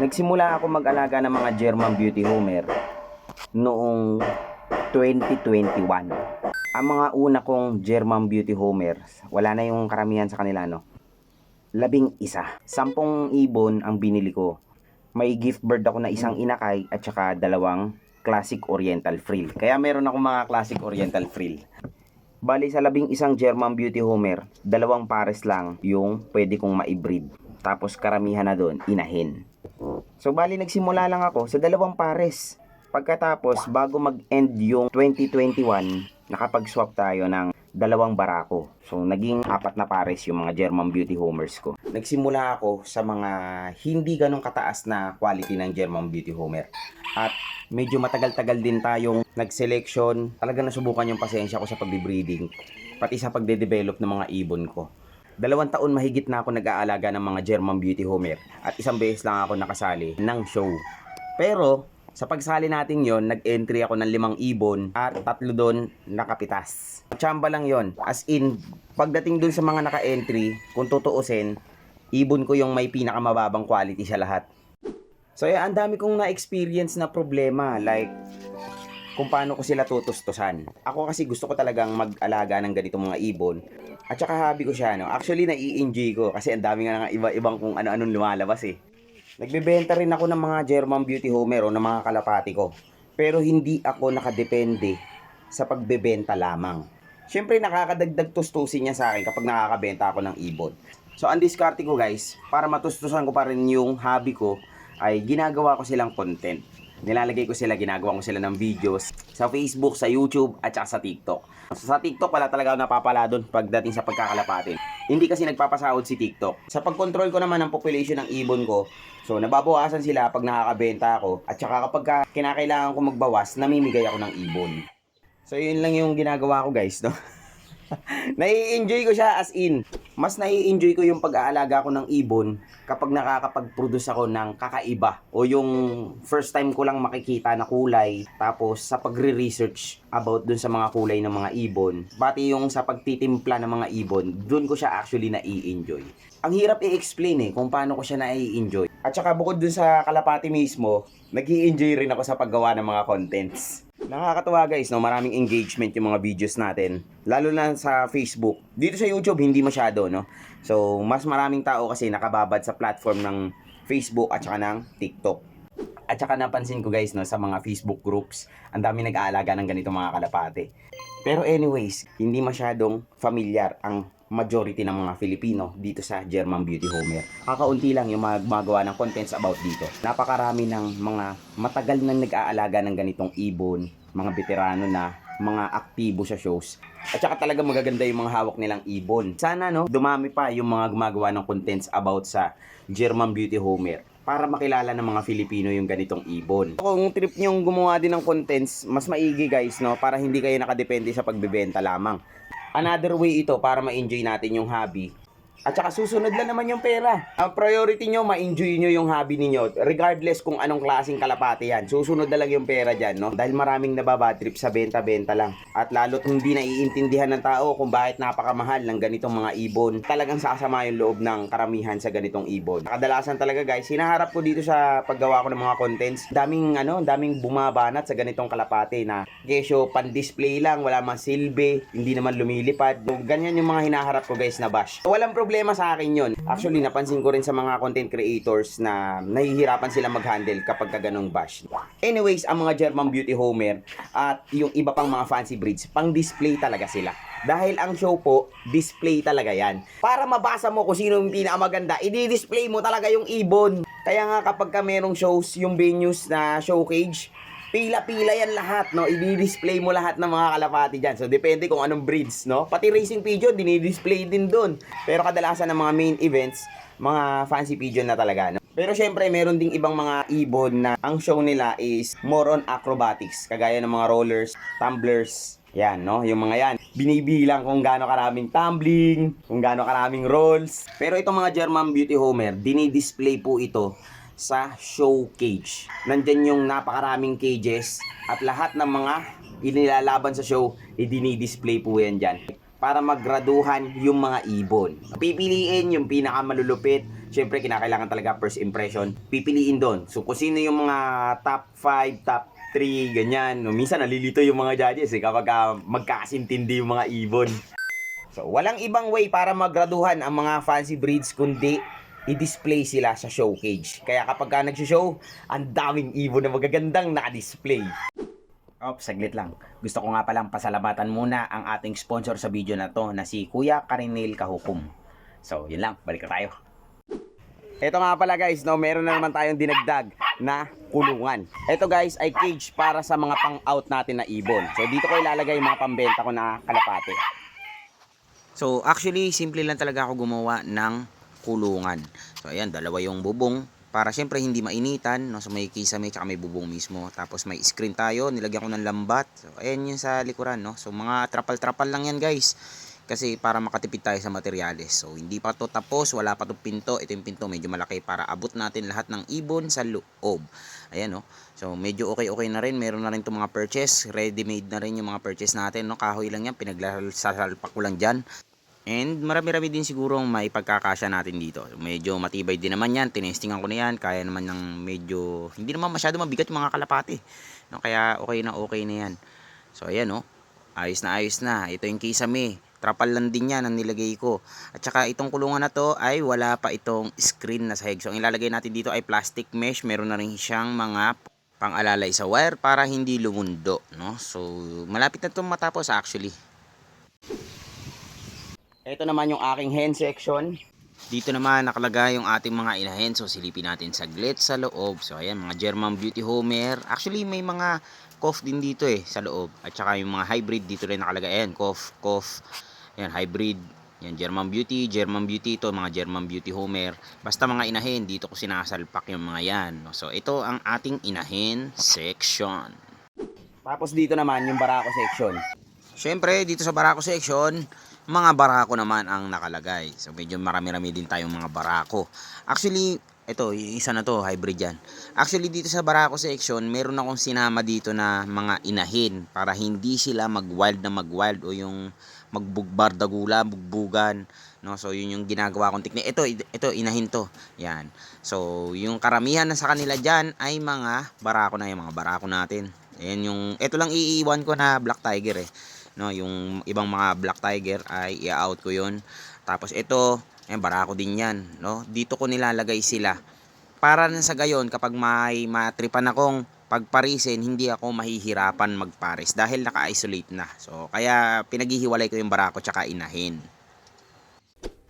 Nagsimula ako mag-alaga ng mga German Beauty Homer noong 2021. Ang mga una kong German Beauty Homers, wala na yung karamihan sa kanila, no? Labing isa. Sampung ibon ang binili ko. May gift bird ako na isang inakay at saka dalawang classic oriental frill. Kaya meron ako mga classic oriental frill. Bali sa labing isang German Beauty Homer, dalawang pares lang yung pwede kong maibreed. Tapos karamihan na doon, inahin. So bali nagsimula lang ako sa dalawang pares. Pagkatapos, bago mag-end yung 2021, nakapag-swap tayo ng dalawang barako. So, naging apat na pares yung mga German Beauty Homers ko. Nagsimula ako sa mga hindi ganong kataas na quality ng German Beauty Homer. At medyo matagal-tagal din tayong nag-selection. Talaga nasubukan yung pasensya ko sa pagbe-breeding. Pati sa pagde-develop ng mga ibon ko. Dalawang taon mahigit na ako nag-aalaga ng mga German Beauty Homer. At isang beses lang ako nakasali ng show. Pero, sa pagsali natin yon nag-entry ako ng limang ibon at tatlo doon nakapitas. Chamba lang yon As in, pagdating doon sa mga naka-entry, kung tutuusin, ibon ko yung may pinakamababang quality sa lahat. So, eh, ang dami kong na-experience na problema. Like, kung paano ko sila tutustusan. Ako kasi gusto ko talagang mag-alaga ng ganitong mga ibon. At saka hobby ko siya, no? Actually, nai-enjoy ko kasi ang dami nga ng iba-ibang kung ano-anong lumalabas eh. Nagbebenta rin ako ng mga German Beauty Homer o ng mga kalapati ko. Pero hindi ako nakadepende sa pagbebenta lamang. Siyempre nakakadagdag tustusin niya sa akin kapag nakakabenta ako ng ibon. So ang diskarte ko guys, para matustusan ko pa rin yung hobby ko, ay ginagawa ko silang content. Nilalagay ko sila, ginagawa ko sila ng videos sa Facebook, sa YouTube, at saka sa TikTok. Sa TikTok pala talaga ako napapala doon pagdating sa pagkakalapatin. Hindi kasi nagpapasahod si TikTok. Sa pagkontrol ko naman ng population ng ibon ko, so nababawasan sila pag nakakabenta ako. At saka kapag ka kinakailangan ko magbawas, namimigay ako ng ibon. So yun lang yung ginagawa ko guys, no? nai-enjoy ko siya as in. Mas nai-enjoy ko yung pag-aalaga ko ng ibon kapag nakakapag-produce ako ng kakaiba o yung first time ko lang makikita na kulay tapos sa pagre-research about dun sa mga kulay ng mga ibon pati yung sa pagtitimpla ng mga ibon dun ko siya actually nai-enjoy ang hirap i-explain eh kung paano ko siya nai-enjoy at saka bukod dun sa kalapati mismo nag enjoy rin ako sa paggawa ng mga contents Nakakatuwa guys, no? Maraming engagement yung mga videos natin. Lalo na sa Facebook. Dito sa YouTube, hindi masyado, no? So, mas maraming tao kasi nakababad sa platform ng Facebook at saka ng TikTok. At saka napansin ko guys, no, sa mga Facebook groups, ang dami nag-aalaga ng ganito mga kalapate. Pero anyways, hindi masyadong familiar ang majority ng mga Filipino dito sa German Beauty Homer. Kakaunti lang yung mga ng contents about dito. Napakarami ng mga matagal nang nag-aalaga ng ganitong ibon, mga veterano na, mga aktibo sa shows. At saka talaga magaganda yung mga hawak nilang ibon. Sana no, dumami pa yung mga gumagawa ng contents about sa German Beauty Homer para makilala ng mga Filipino yung ganitong ibon. Kung trip nyong gumawa din ng contents, mas maigi guys, no? Para hindi kayo nakadepende sa pagbebenta lamang. Another way ito para ma-enjoy natin yung hobby. At saka susunod lang naman yung pera. Ang priority nyo, ma-enjoy nyo yung hobby ninyo. Regardless kung anong klaseng kalapate yan. Susunod na lang yung pera dyan, no? Dahil maraming nababadtrip sa benta-benta lang. At lalo't hindi naiintindihan ng tao kung bakit napakamahal ng ganitong mga ibon. Talagang sasama yung loob ng karamihan sa ganitong ibon. Kadalasan talaga guys, hinaharap ko dito sa paggawa ko ng mga contents. Daming ano, daming bumabanat sa ganitong kalapate na kesyo pan-display lang, wala man silbi, hindi naman lumilipad. Ganyan yung mga hinaharap ko guys na bash. Walang problema sa akin yon. Actually, napansin ko rin sa mga content creators na nahihirapan sila mag-handle kapag ka ganong bash. Anyways, ang mga German Beauty Homer at yung iba pang mga fancy breeds, pang display talaga sila. Dahil ang show po, display talaga yan. Para mabasa mo kung sino yung pinakamaganda, i-display mo talaga yung ibon. Kaya nga kapag ka merong shows, yung venues na showcase, pila-pila yan lahat, no? I-display mo lahat ng mga kalapati dyan. So, depende kung anong breeds, no? Pati racing pigeon, dinidisplay din dun. Pero kadalasan ng mga main events, mga fancy pigeon na talaga, no? Pero syempre, meron ding ibang mga ibon na ang show nila is more on acrobatics. Kagaya ng mga rollers, tumblers, yan, no? Yung mga yan. Binibilang kung gaano karaming tumbling, kung gaano karaming rolls. Pero itong mga German Beauty Homer, dinidisplay po ito sa show cage. Nandyan yung napakaraming cages at lahat ng mga inilalaban sa show, idinidisplay po yan dyan para maggraduhan yung mga ibon. Pipiliin yung pinakamalulupit syempre kinakailangan talaga first impression. Pipiliin doon. So kung sino yung mga top 5, top 3, ganyan. No, minsan nalilito yung mga judges eh, kapag ah, magkakasintindi yung mga ibon. So, walang ibang way para magraduhan ang mga fancy breeds kundi i-display sila sa show cage. Kaya kapag ka nag-show, ang daming ibon na magagandang naka-display. Ops, saglit lang. Gusto ko nga palang pasalamatan muna ang ating sponsor sa video na to na si Kuya Karinil Kahukum. So, yun lang. Balik tayo. Ito nga pala guys, no, meron na naman tayong dinagdag na kulungan. Ito guys ay cage para sa mga pang-out natin na ibon. So dito ko ilalagay yung mga pambenta ko na kalapate. So actually, simple lang talaga ako gumawa ng kulungan. So ayan, dalawa yung bubong para syempre hindi mainitan, no? So may kisame tsaka may bubong mismo. Tapos may screen tayo, nilagyan ko ng lambat. So ayan yung sa likuran, no? So mga trapal-trapal lang yan, guys. Kasi para makatipid tayo sa materyales. So hindi pa to tapos, wala pa to pinto. Ito yung pinto, medyo malaki para abot natin lahat ng ibon sa loob. Ayan, no? So medyo okay-okay na rin. Meron na rin itong mga purchase. Ready-made na rin yung mga purchase natin, no? Kahoy lang yan, pinagsasalpak ko lang dyan. And marami-rami din siguro ang may pagkakasya natin dito. Medyo matibay din naman yan. Tinestingan ko na yan. Kaya naman ng medyo, hindi naman masyado mabigat yung mga kalapati. No, kaya okay na okay na yan. So ayan no. Ayos na ayos na. Ito yung kisame. Trapal lang din yan ang nilagay ko. At saka itong kulungan na to ay wala pa itong screen na sahig. So ang ilalagay natin dito ay plastic mesh. Meron na rin siyang mga pang-alalay sa wire para hindi lumundo. No? So malapit na itong matapos actually. Ito naman yung aking hen section. Dito naman nakalagay yung ating mga inahen. So silipin natin saglit sa loob. So ayan mga German Beauty Homer. Actually may mga cough din dito eh sa loob. At saka yung mga hybrid dito rin nakalagay. Ayan cough, cough. Ayan hybrid. Yan German Beauty, German Beauty ito, mga German Beauty Homer. Basta mga inahin, dito ko sinasalpak yung mga yan. So ito ang ating inahin section. Tapos dito naman yung barako section. Siyempre, dito sa barako section, mga barako naman ang nakalagay. So medyo marami-rami din tayong mga barako. Actually, ito, yung isa na to, hybrid yan. Actually, dito sa barako section, meron akong sinama dito na mga inahin para hindi sila mag-wild na mag-wild o yung magbugbar dagula, bugbugan. No? So, yun yung ginagawa kong technique. Ito, ito, inahin to. Yan. So, yung karamihan na sa kanila dyan ay mga barako na yung mga barako natin. Ayan yung, ito lang iiwan ko na Black Tiger eh no yung ibang mga black tiger ay i-out ko yon tapos ito ayan barako din yan no? Dito ko nilalagay sila. Para na sa gayon kapag may matripan akong pagparisin hindi ako mahihirapan magpares dahil naka-isolate na. So kaya pinaghihiwalay ko yung barako tsaka inahin.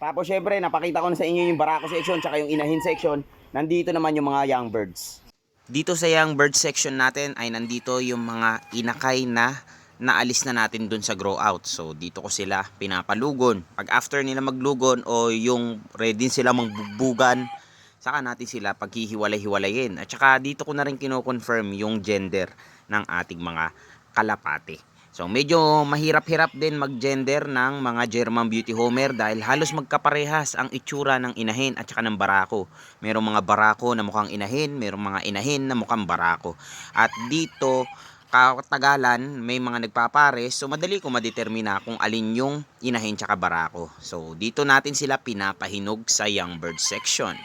Tapos syempre napakita ko na sa inyo yung barako section tsaka yung inahin section. Nandito naman yung mga young birds. Dito sa young bird section natin ay nandito yung mga inakay na naalis na natin dun sa grow out. So dito ko sila pinapalugon. Pag after nila maglugon o yung ready sila magbubugan, saka natin sila paghihiwalay-hiwalayin. At saka dito ko na rin kino-confirm yung gender ng ating mga kalapate. So medyo mahirap-hirap din mag-gender ng mga German Beauty Homer dahil halos magkaparehas ang itsura ng inahin at saka ng barako. Merong mga barako na mukhang inahin, merong mga inahin na mukhang barako. At dito katagalan may mga nagpapares so madali ko madetermina kung alin yung inahin tsaka barako. So dito natin sila pinapahinog sa young bird section.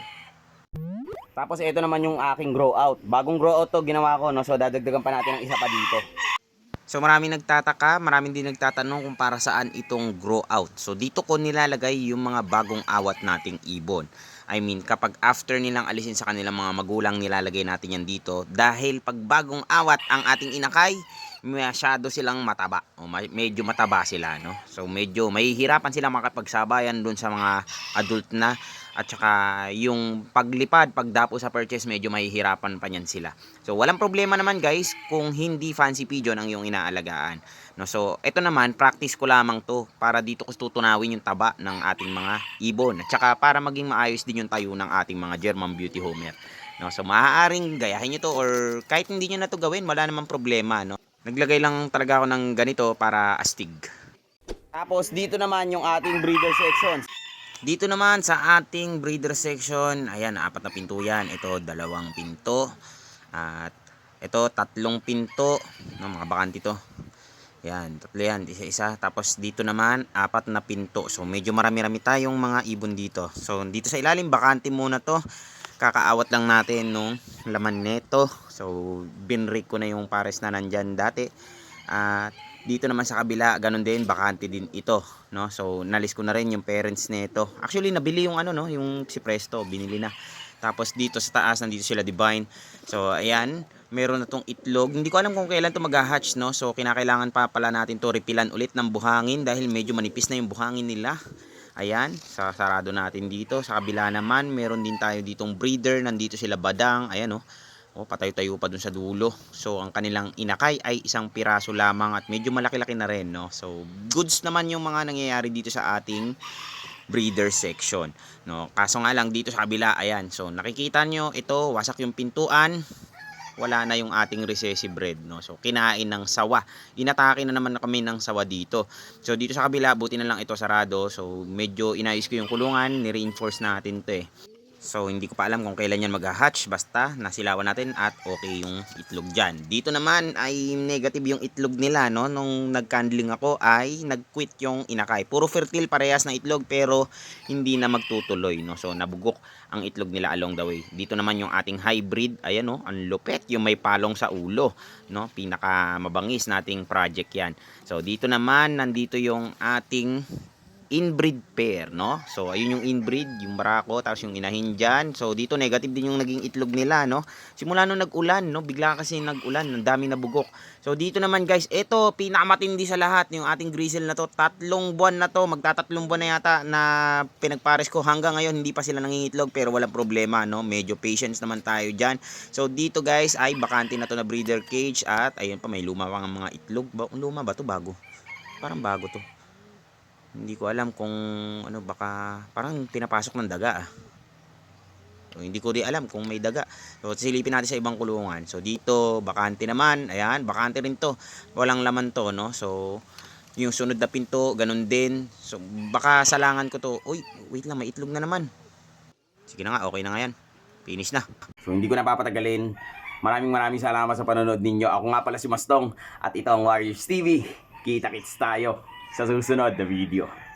Tapos ito naman yung aking grow out. Bagong grow out to ginawa ko no so dadagdagan pa natin ng isa pa dito. So maraming nagtataka, maraming din nagtatanong kung para saan itong grow out. So dito ko nilalagay yung mga bagong awat nating ibon. I mean, kapag after nilang alisin sa kanilang mga magulang, nilalagay natin yan dito. Dahil pag bagong awat ang ating inakay, masyado silang mataba. O medyo mataba sila, no? So, medyo mahihirapan sila makapagsabayan dun sa mga adult na. At saka, yung paglipad, pagdapo sa purchase, medyo mahihirapan pa niyan sila. So, walang problema naman guys kung hindi fancy pigeon ang iyong inaalagaan. No, so, ito naman, practice ko lamang to para dito ko tutunawin yung taba ng ating mga ibon. At saka para maging maayos din yung tayo ng ating mga German Beauty Homer. No, so, maaaring gayahin nyo to or kahit hindi nyo na to gawin, wala namang problema. No? Naglagay lang talaga ako ng ganito para astig. Tapos, dito naman yung ating breeder section. Dito naman sa ating breeder section, ayan, apat na pinto yan. Ito, dalawang pinto. At ito, tatlong pinto. No, mga bakanti to. Yan, tatlo yan, isa-isa. Tapos dito naman, apat na pinto. So medyo marami-rami tayong mga ibon dito. So dito sa ilalim, bakante muna to. Kakaawat lang natin nung laman nito. So binrik ko na yung pares na nandyan dati. At dito naman sa kabila, ganun din, bakante din ito, no? So nalis ko na rin yung parents nito. Actually nabili yung ano no, yung si Presto, binili na. Tapos dito sa taas, nandito sila Divine. So ayan, meron na tong itlog. Hindi ko alam kung kailan to mag-hatch, no? So kinakailangan pa pala natin to repilan ulit ng buhangin dahil medyo manipis na yung buhangin nila. Ayan, sa sarado natin dito. Sa kabila naman, meron din tayo ditong breeder. Nandito sila badang. Ayan, oh. Oh, patay-tayo pa dun sa dulo. So, ang kanilang inakay ay isang piraso lamang at medyo malaki-laki na rin, no? So, goods naman yung mga nangyayari dito sa ating breeder section, no? Kaso nga lang dito sa kabila, ayan. So, nakikita nyo, ito, wasak yung pintuan. Wala na yung ating recessive red, no? So, kinain ng sawa. Inatake na naman na kami ng sawa dito. So, dito sa kabila, buti na lang ito sarado. So, medyo inayos ko yung kulungan, ni-reinforce natin to eh. So, hindi ko pa alam kung kailan yan mag-hatch. Basta, nasilawan natin at okay yung itlog dyan. Dito naman ay negative yung itlog nila, no? Nung nag-candling ako ay nag-quit yung inakay. Puro fertile parehas na itlog pero hindi na magtutuloy, no? So, nabugok ang itlog nila along the way. Dito naman yung ating hybrid. Ayan, no? Ang lupet. Yung may palong sa ulo, no? Pinaka mabangis nating project yan. So, dito naman, nandito yung ating inbreed pair, no? So, ayun yung inbreed, yung barako, tapos yung inahin dyan. So, dito negative din yung naging itlog nila, no? Simula nung nag-ulan, no? Bigla kasi nag-ulan, ang dami na bugok. So, dito naman guys, ito, pinakamatindi sa lahat, yung ating grizzle na to. Tatlong buwan na to, magtatatlong buwan na yata na pinagpares ko. Hanggang ngayon, hindi pa sila nangingitlog, pero walang problema, no? Medyo patience naman tayo dyan. So, dito guys, ay bakante na to na breeder cage. At, ayun pa, may luma pa nga mga itlog. Ba luma ba to Bago. Parang bago to. Hindi ko alam kung ano baka parang pinapasok ng daga ah. So, hindi ko rin alam kung may daga. So silipin natin sa ibang kulungan. So dito bakante naman, ayan, bakante rin to. Walang laman to, no? So yung sunod na pinto, ganun din. So baka salangan ko to. Uy, wait lang, may itlog na naman. Sige na nga, okay na nga yan. Finish na. So hindi ko na papatagalin. Maraming maraming salamat sa panonood ninyo. Ako nga pala si Mastong at ito ang Warriors TV. Kita-kits tayo sa susunod na video.